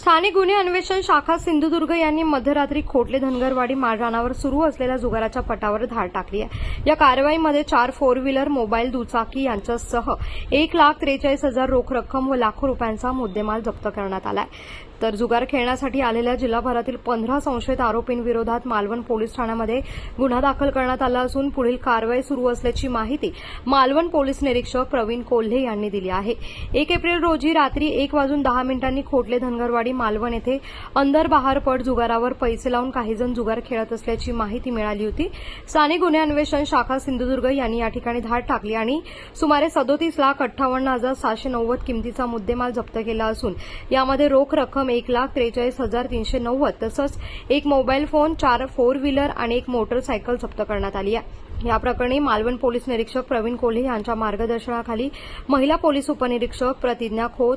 स्थानिक गुन्हे अन्वेषण शाखा सिंधुदुर्ग यांनी मध्यरात्री खोटले धनगरवाडी माळरानावर सुरू असलेल्या जुगाराच्या पटावर धाड टाकली आहे. या कारवाईमध्ये चार फोर व्हीलर मोबाईल दुचाकी यांच्यासह एक लाख त्रेचाळीस हजार रोख रक्कम व लाखो रुपयांचा मुद्देमाल जप्त करण्यात आला आहे तर जुगार खेळण्यासाठी आलेल्या जिल्हाभरातील पंधरा संशयित आरोपींविरोधात मालवण पोलीस ठाण्यामध्ये गुन्हा दाखल करण्यात आला असून पुढील कारवाई सुरू असल्याची माहिती मालवण पोलीस निरीक्षक प्रवीण कोल्हे यांनी दिली आहे. एक एप्रिल रोजी रात्री एक वाजून दहा मिनिटांनी खोटले धनगरवाडी मालवण येथे अंदर बहार पट जुगारावर पैसे लावून काही जण जुगार खेळत असल्याची माहिती मिळाली होती. स्थानिक गुन्हे अन्वेषण शाखा सिंधुदुर्ग यांनी या ठिकाणी धाड टाकली आणि सुमारे सदोतीस लाख अठ्ठावन्न हजार सहाशे नव्वद किमतीचा मुद्देमाल जप्त केला असून यामध्ये रोख रक्कम एक लाख त्रेचाळीस हजार तीनशे नव्वद तसंच एक मोबाईल फोन चार फोर व्हीलर आणि एक मोटरसायकल जप्त करण्यात आली आहे. या प्रकरणी मालवण पोलीस निरीक्षक प्रवीण कोल्हे यांच्या मार्गदर्शनाखाली महिला पोलीस उपनिरीक्षक प्रतिज्ञा खोत